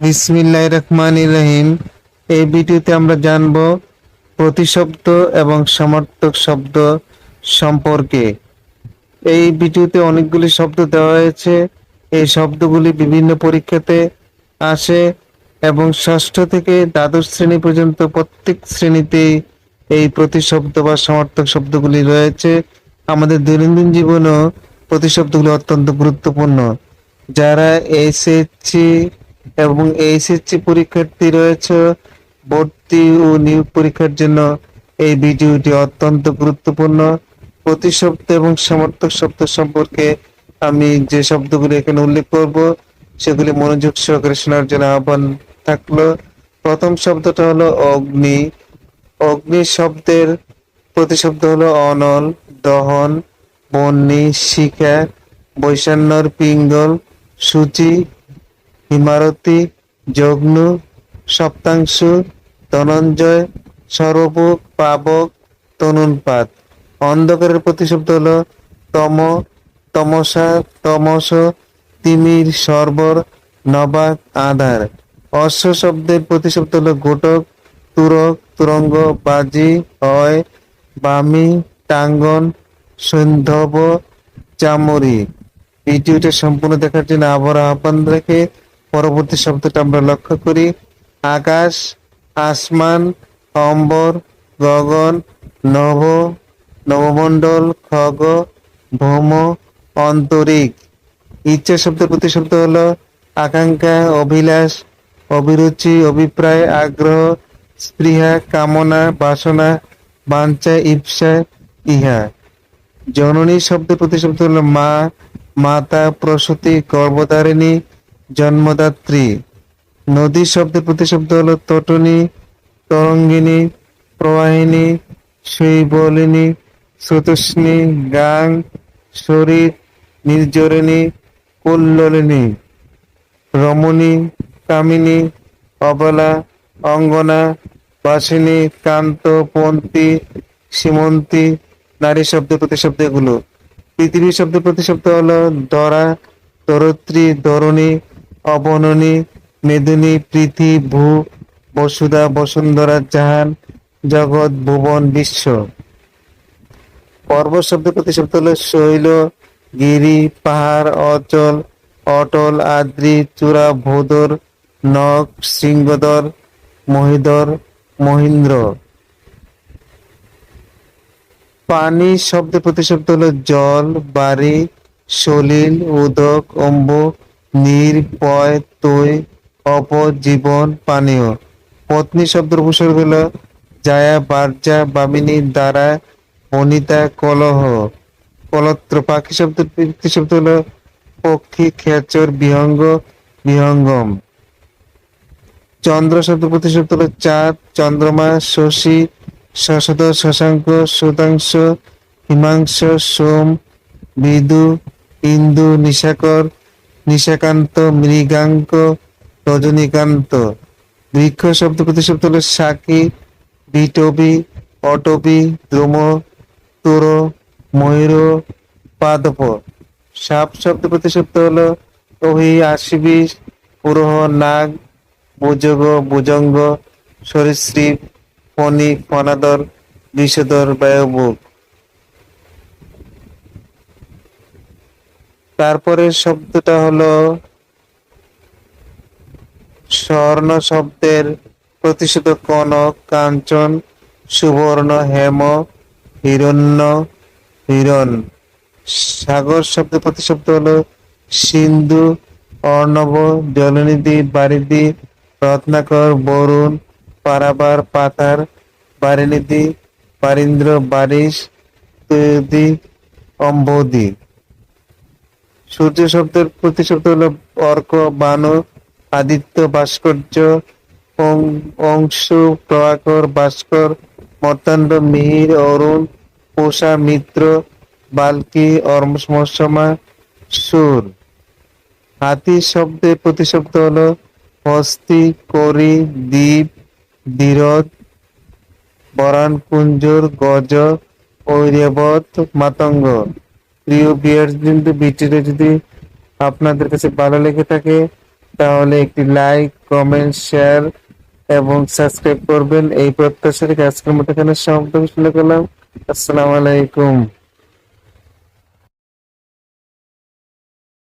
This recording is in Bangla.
বিসমিল্লাহ রহমান রহিম। এই ভিডিওতে আমরা জানব প্রতিশব্দ এবং সমার্থক শব্দ সম্পর্কে। এই ভিডিওতে অনেকগুলি শব্দ দেওয়া হয়েছে। এই শব্দগুলি বিভিন্ন পরীক্ষাতে আসে এবং ষষ্ঠ থেকে দ্বাদশ শ্রেণি পর্যন্ত প্রত্যেক শ্রেণীতেই এই প্রতিশব্দ বা সমার্থক শব্দগুলি রয়েছে। আমাদের দৈনন্দিন জীবনেও প্রতিশব্দগুলি অত্যন্ত গুরুত্বপূর্ণ। যারা এসএসসি এবং এইচএসসি পরীক্ষার্থী রয়েছে। ভর্তি ও নিয়োগ পরীক্ষার জন্য এই ভিডিওটি অত্যন্ত গুরুত্বপূর্ণ। প্রতিশব্দ এবং সমর্থক শব্দ সম্পর্কে আমি যে শব্দগুলি এখানে উল্লেখ করব, সেগুলি মনোযোগ সহকারে শোনার জন্য আহ্বান থাকল। প্রথম শব্দটা হলো অগ্নি। অগ্নি শব্দের প্রতিশব্দ হলো অনল, দহন, বন্যি, শিখা বৈষান্যর পিঙ্গল, সূচি হিমারতী যজ্ঞ সপ্তাংশু, ধনঞ্জয় সর্বভোগ পাবক, তনুনপাত। অন্ধকারের প্রতিশব্দ হলো তম, তমসা, তমস, তিমির, সর্বর নবাক আধার। অশ্ব শব্দের প্রতিশব্দ হলো গোটক তুরক, তুরঙ্গ, বাজি হয় বামি, টাঙ্গন, সৈন্ধব চামরি ভিডিওটা সম্পূর্ণ দেখার জন্য আবার আহ্বান রেখে পরবর্তী শব্দটা আমরা লক্ষ্য করি। আকাশ, আসমান, অম্বর, গগন, নভ, নবমণ্ডল, খগ, ভৌম, অন্তরিক। ইচ্ছা শব্দের প্রতিশব্দ হল আকাঙ্ক্ষা, অভিলাষ, অভিরুচি, অভিপ্রায়, আগ্রহ, স্পৃহা, কামনা, বাসনা, বাঞ্ছা ইপসা ইহা। জননী শব্দের প্রতিশব্দ হল মা, মাতা, প্রসূতি, গর্ভধারিণী জন্মদাত্রী। নদী শব্দের প্রতিশব্দ হলো তটনী, তরঙ্গিনী, প্রবাহিনী, শৈবলিনী স্রোতস্বিনী গাং, শরীর, নির্জরিণী কুল্লিনী রমণী, কামিনী, অবলা, অঙ্গনা, বাসিনী কান্ত পন্থী, সীমন্তী, নারী শব্দ প্রতিশব্দ এগুলো। পৃথিবী শব্দ প্রতিশব্দ হলো দরা ধরত্রী ধরণী অবননী মেদিনী পৃথি ভূ, বসুধা, বসুন্ধরা, জাহান, জগৎ, ভুবন, বিশ্ব। পর্বত শব্দ প্রতিশব্দ হলো শৈল, গিরি, পাহাড়, অচল, অটল, আদ্রি, চূড়া, ভোদর, নখ শৃঙ্গধর মহিধর মহিন্দ্র। পানি শব্দের প্রতিশব্দ হলো জল বাড়ি সলিল, উদক, অম্ব নীর পয় তৈ অপ জীবন পানীয়। পত্নী শব্দের উপসর্গ হলো জায়া বার্জা বামিনী দ্বারা অনিতা কলহ। কলত্র পাখি শব্দের শব্দ হলো পক্ষী খেচর বিহঙ্গ বিহঙ্গম। চন্দ্র শব্দ প্রতিশব্দ হলো চাঁদ, চন্দ্রমা, শশী শশদ শশাঙ্ক সুতাংশ হিমাংশ, সোম বিদু ইন্দু, নিশাকর নিশাকান্ত, মৃগাঙ্ক, রজনীকান্ত। বৃক্ষ শব্দ প্রতিশব্দ হলো সাকি, বিটবি অটবি দ্রুম তোর, ময়ূর, পাদপ। সাপ শব্দ প্রতিশব্দ হলো ওহি আশিবি, পুরহ, নাগ ভুজগ ভুজঙ্গ সরীসৃপ ফণিক ফনাদর বিষধর বায়ুবুক তারপরে শব্দটা হলো স্বর্ণ শব্দের প্রতিশোধ কনক কাঞ্চন, সুবর্ণ, হেম, হিরণ্য, হিরণ। সাগর শব্দের প্রতিশব্দ হলো সিন্ধু, অর্ণব, জলনিধি, বারিধি, রত্নাকর, বরুণ, পারাবার, পাতার, বারিনিধি, বারীন্দ্র, বারিশ তৈদি অম্বদি সূর্য শব্দের প্রতিশব্দ হলো অর্ক, বানু, আদিত্য, ভাস্কর্য অংশু প্রভাকর ভাস্কর মর্তাণ্ড মিহির, অরুণ, পোষা, মিত্র, বালকি অর্মসমা সুর। হাতি শব্দের প্রতিশব্দ হলো হস্তি, করি, দ্বীপ ধীরজ বরান, কুঞ্জর, গজ ঐর্যবত মাতঙ্গ। প্রিয় বিয়ার্স বিন্দু ভিডিওটা যদি আপনাদের কাছে ভালো লেগে থাকে, তাহলে একটি লাইক কমেন্ট শেয়ার এবং সাবস্ক্রাইব করবেন। এই প্রত্যাশা রেখে আজকের মতো এখানে সমাপ্ত। করলাম। আসসালামু আলাইকুম।